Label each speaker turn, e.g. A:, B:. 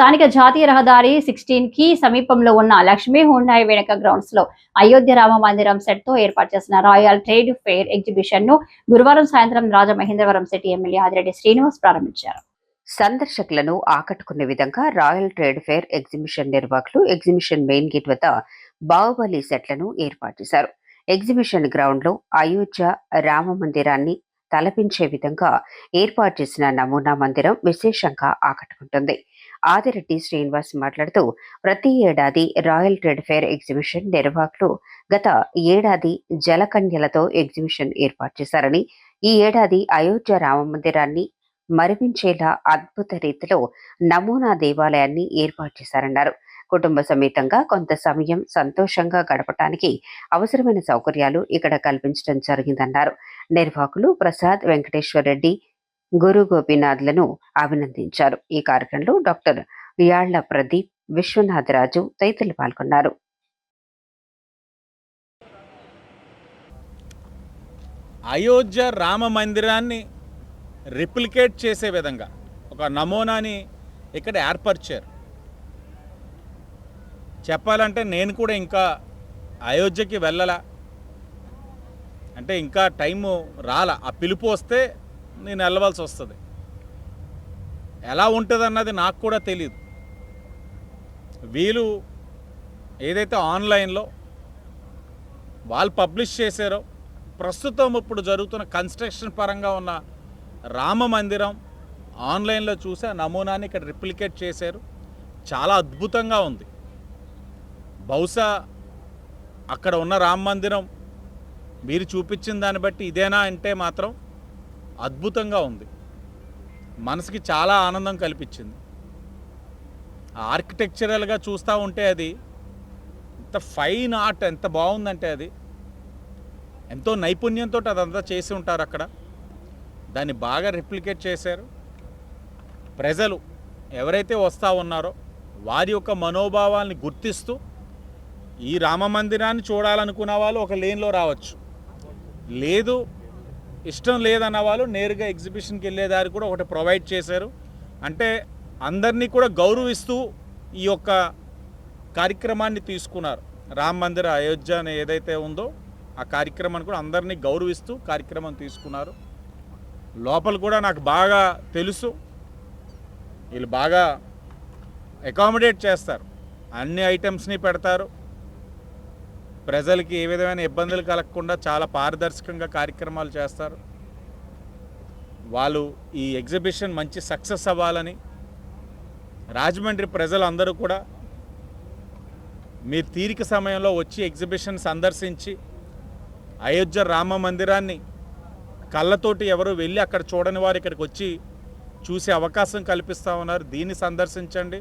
A: స్థానిక జాతీయ రహదారి సిక్స్టీన్కి సమీపంలో ఉన్న లక్ష్మీ హుండాయి వెనక గ్రౌండ్స్లో అయోధ్య రామ మందిరం సెట్తో ఏర్పాటు చేసిన రాయల్ ట్రేడ్ ఫెయిర్ ఎగ్జిబిషన్ను గురువారం సాయంత్రం రాజమహేంద్రవరం సిటీ ఎమ్మెల్యే ఆదిరెడ్డి శ్రీనివాస్ ప్రారంభించారు.
B: సందర్శకులను ఆకట్టుకునే విధంగా రాయల్ ట్రేడ్ ఫేర్ ఎగ్జిబిషన్ నిర్వాహకులు ఎగ్జిబిషన్ మెయిన్ గేట్ వద్ద బాహుబలి సెట్లను ఏర్పాటు చేశారు. ఎగ్జిబిషన్ గ్రౌండ్లో అయోధ్య రామ మందిరాన్ని తలపించే విధంగా ఏర్పాటు చేసిన నమూనా మందిరం విశేషంగా ఆకట్టుకుంటుంది. ఆదిరెడ్డి శ్రీనివాస్ మాట్లాడుతూ ప్రతి ఏడాది రాయల్ ట్రేడ్ ఫేర్ ఎగ్జిబిషన్ నిర్వాహకులు గత ఏడాది జలకన్యలతో ఎగ్జిబిషన్ ఏర్పాటు చేశారని ఈ ఏడాది అయోధ్య రామ మందిరాన్ని మరిపించేలా అద్భుత రీతిలో నమూనా దేవాలయాన్ని ఏర్పాటు చేశారన్నారు. కుటుంబ సమేతంగా కొంత సమయం సంతోషంగా గడపటానికి అవసరమైన సౌకర్యాలు ఇక్కడ కల్పించడం జరిగిందన్నారు. నిర్వాహకులు ప్రసాద్ వెంకటేశ్వర రెడ్డి గురు గోపీనాథ్లను అభినందించారు. ఈ కార్యక్రమంలో డాక్టర్ యాళ్ళ ప్రదీప్ విశ్వనాథరాజు తదితరులు పాల్గొన్నారు.
C: అయోధ్య రామ మందిరాన్ని రిప్లికేట్ చేసే విధంగా ఒక నమూనాని ఇక్కడ ఏర్పరిచారు. చెప్పాలంటే నేను కూడా ఇంకా అయోధ్యకి వెళ్ళలా? అంటే ఇంకా టైము రాల? ఆ పిలుపు వస్తే నేను వెళ్ళవలసి వస్తుంది. ఎలా ఉంటుంది అన్నది నాకు కూడా తెలియదు వీళ్ళు ఏదైతే ఆన్లైన్లో వాళ్ళు పబ్లిష్ చేశారో ప్రస్తుతం ఇప్పుడు జరుగుతున్న కన్స్ట్రక్షన్ పరంగా ఉన్న రామ మందిరం ఆన్లైన్లో చూసి ఆ నమూనాని ఇక్కడ రిప్లికేట్ చేశారు. చాలా అద్భుతంగా ఉంది. బహుశా అక్కడ ఉన్న రామ మందిరం మీరు చూపించిన దాన్ని బట్టి ఇదేనా అంటే మాత్రం అద్భుతంగా ఉంది. మనసుకి చాలా ఆనందం కల్పించింది. ఆర్కిటెక్చరల్గా చూస్తూ ఉంటే అది ఎంత ఫైన్ ఆర్ట్ ఎంత బాగుందంటే అది. ఎంతో నైపుణ్యంతో అదంతా చేసి ఉంటారు అక్కడ. దాన్ని బాగా రిప్లికేట్ చేశారు. ప్రజలు ఎవరైతే వస్తూ ఉన్నారో వారి యొక్క మనోభావాల్ని గుర్తిస్తూ ఈ రామ మందిరాన్ని చూడాలనుకున్న వాళ్ళు ఒక లేన్లో రావచ్చు. లేదు ఇష్టం లేదన్న వాళ్ళు నేరుగా ఎగ్జిబిషన్కి వెళ్ళే దారి కూడా ఒకటి ప్రొవైడ్ చేశారు. అంటే అందరినీ కూడా గౌరవిస్తూ ఈ యొక్క కార్యక్రమాన్ని తీసుకున్నారు. రామ మందిర అయోధ్య అని ఏదైతే ఉందో ఆ కార్యక్రమాన్ని కూడా అందరినీ గౌరవిస్తూ కార్యక్రమం తీసుకున్నారు. లోపల కూడా నాకు బాగా తెలుసు. వీళ్ళు బాగా అకామిడేట్ చేస్తారు. అన్ని ఐటమ్స్ని పెడతారు. ప్రజలకి ఏ విధమైన ఇబ్బందులు కలగకుండా చాలా పారదర్శకంగా కార్యక్రమాలు చేస్తారు. వాళ్ళు ఈ ఎగ్జిబిషన్ మంచి సక్సెస్ అవ్వాలని రాజమండ్రి ప్రజలందరూ కూడా మీరు తీరిక సమయంలో వచ్చి ఎగ్జిబిషన్ సందర్శించి అయోధ్య రామ మందిరాన్ని కళ్ళతోటి ఎవరు వెళ్ళి అక్కడ చూడని వారు ఇక్కడికి వచ్చి చూసే అవకాశం కల్పిస్తూ ఉన్నారు. దీన్ని సందర్శించండి.